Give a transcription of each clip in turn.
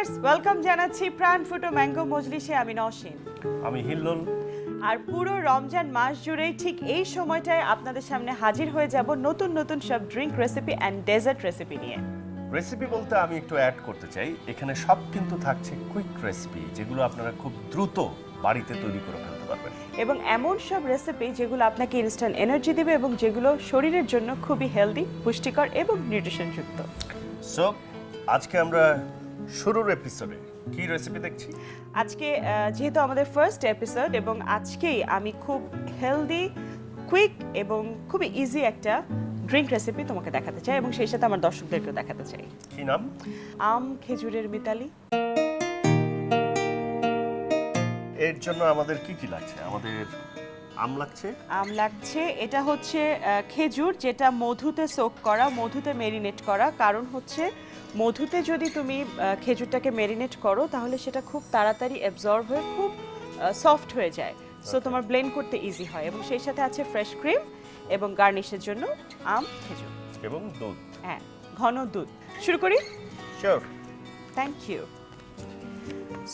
Welcome জানাচ্ছি প্রাণ ফুটো ম্যাঙ্গো মজলিসে আমি নসীন আমি হিল্লোল। আর পুরো রমজান মাস জুড়েই ঠিক এই সময়টায় আপনাদের সামনে হাজির হয়ে যাব নতুন নতুন সব drink recipe and dessert recipe নিয়ে। রেসিপি বলতে আমি একটু অ্যাড করতে চাই। এখানে সব কিন্তু থাকছে কুইক রেসিপি যেগুলো আপনারা খুব দ্রুত বাড়িতে তৈরি করে ফেলতে পারবেন। এবং এমন সব রেসিপি যেগুলো আপনাকে ইনস্ট্যান্ট এনার্জি দেবে এবং যেগুলো শরীরের জন্য খুবই হেলদি পুষ্টিকর এবং নিউট্রিশনযুক্ত সো আজকে আমরা শুরুর এপিসোডে কি রেসিপি দেখছি? আজকে যেহেতু আমাদের ফার্স্ট এপিসোড এবং আজকেই আমি খুব হেলদি কুইক এবং খুবই ইজি একটা ড্রিঙ্ক রেসিপি তোমাকে দেখাতে চাই এবং সেই সাথে আমার দর্শকদেরকেও দেখাতে চাই। কি নাম? আম খেজুরের মিতালি। এর জন্য আমাদের কি কি লাগছে? আমাদের আম লাগছে? আম লাগছে। এটা হচ্ছে খেজুর যেটা মধুতে সোক করা মধুতে মেরিনেট করা। কারণ হচ্ছে মধুতে যদি তুমি খেজুরটাকে মেরিনেট করো তাহলে সেটা খুব তাড়াতাড়ি অ্যাবজর্ব হয়ে খুব সফট হয়ে যায়। সো তোমার ব্লেন্ড করতে ইজি হয়। এবং সেই সাথে আছে ফ্রেশ ক্রিম এবং গার্নিশের জন্য আম খেজুর। এবং দুধ। হ্যাঁ ঘন দুধ। শুরু করি? শিওর থ্যাংক ইউ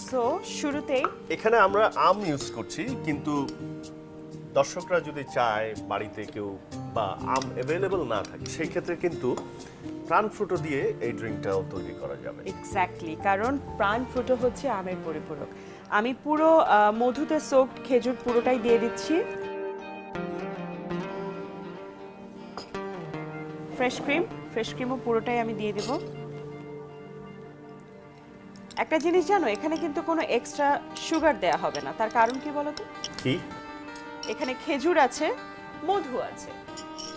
সো শুরুতেই এখানে আমরা আম ইউজ করছি কিন্তু দর্শকরা যদি চায় বাড়িতে কেউ বা আম অ্যাভেলেবল না থাকে সেই ক্ষেত্রে কিন্তু প্রাণ ফ্রুটো দিয়ে এই ড্রিঙ্কটাও তৈরি করা যাবে। এক্স্যাক্টলি কারণ প্রাণ ফুটো হচ্ছে আমের পরিপূরক। আমি পুরো মধুতে সোক খেজুর পুরোটাই দিয়ে দিচ্ছি। ফ্রেশ ক্রিম ফ্রেশ ক্রিমও পুরোটাই আমি দিয়ে দেব। একটা জিনিস জানো এখানে কিন্তু কোনো এক্সট্রা সুগার দেয়া হবে না। তার কারণ কি বলো তো? কি? এখানে খেজুর আছে মধু আছে।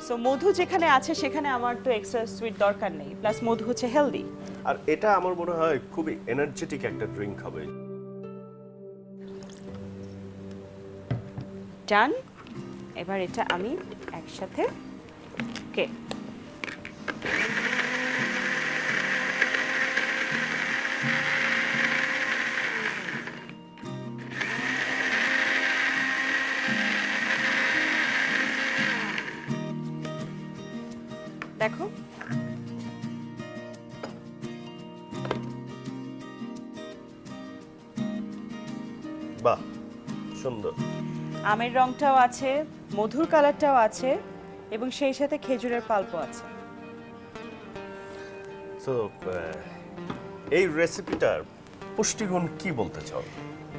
সো মধু যেখানে আছে সেখানে আমার তো এক্সট্রা সুইট দরকার নেই প্লাস মধু হচ্ছে হেলদি আর এটা আমার মনে হয় খুবই এনার্জেটিক একটা ড্রিঙ্ক হবে। ডান এবার এটা আমি একসাথে ওকে দেখো। বাহ সুন্দর। আমের রংটাও আছে মধুর কালারটাও আছে এবং সেই সাথে খেজুরের পাল্পও আছে। তো এই রেসিপিটার পুষ্টিগুণ কি বলতে চাও?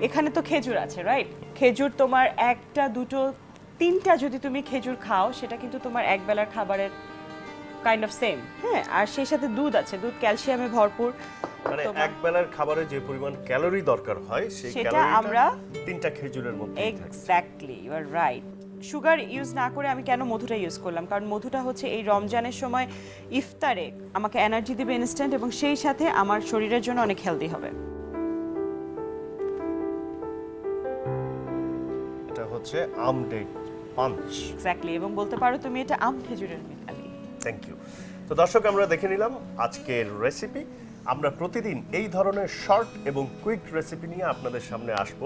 এখানে তো খেজুর আছে রাইট খেজুর তোমার একটা দুটো তিনটা যদি তুমি খেজুর খাও সেটা কিন্তু তোমার এক বেলার খাবারের কাইন্ড অফ সেম হ্যাঁ আর সেই সাথে দুধ আছে দুধ ক্যালসিয়ামে ভরপুর। মানে এক বেলার খাবারে যে পরিমাণ ক্যালোরি দরকার হয় সেই সেটা ক্যালোরিটা আমরা- তিনটা খেজুরের মধ্যে exactly you are right sugar use না করে আমি কেন মধুটা ইউজ করলাম? কারণ মধুটা হচ্ছে এই রমজানের সময় ইফতারে আমাকে এনার্জি দেবে ইনস্ট্যান্ট এবং সেই সাথে আমার শরীরের জন্য অনেক হেলদি হবে। এটা হচ্ছে আমডেট পাঞ্চ। এক্স্যাক্টলি এবং বলতে পারো তুমি এটা আম খেজুরের মিতালি থ্যাংক ইউ তো দর্শক আমরা দেখে নিলাম আজকের রেসিপি আমরা প্রতিদিন এই ধরনের শর্ট এবং কুইক রেসিপি নিয়ে আপনাদের সামনে আসব।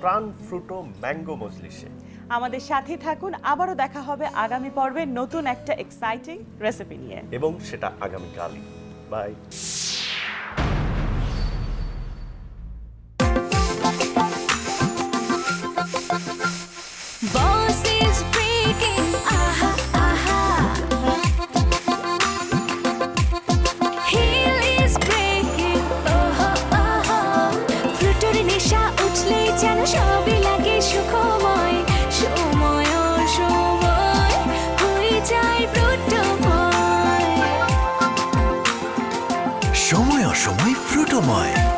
প্রাণ ফ্রুটো ম্যাঙ্গো মজলিসে আমাদের সাথে থাকুন। আবারও দেখা হবে আগামী পর্বে নতুন একটা এক্সাইটিং রেসিপি নিয়ে। এবং সেটা আগামীকালই। বাই সময় অসময় ফ্রুটোময়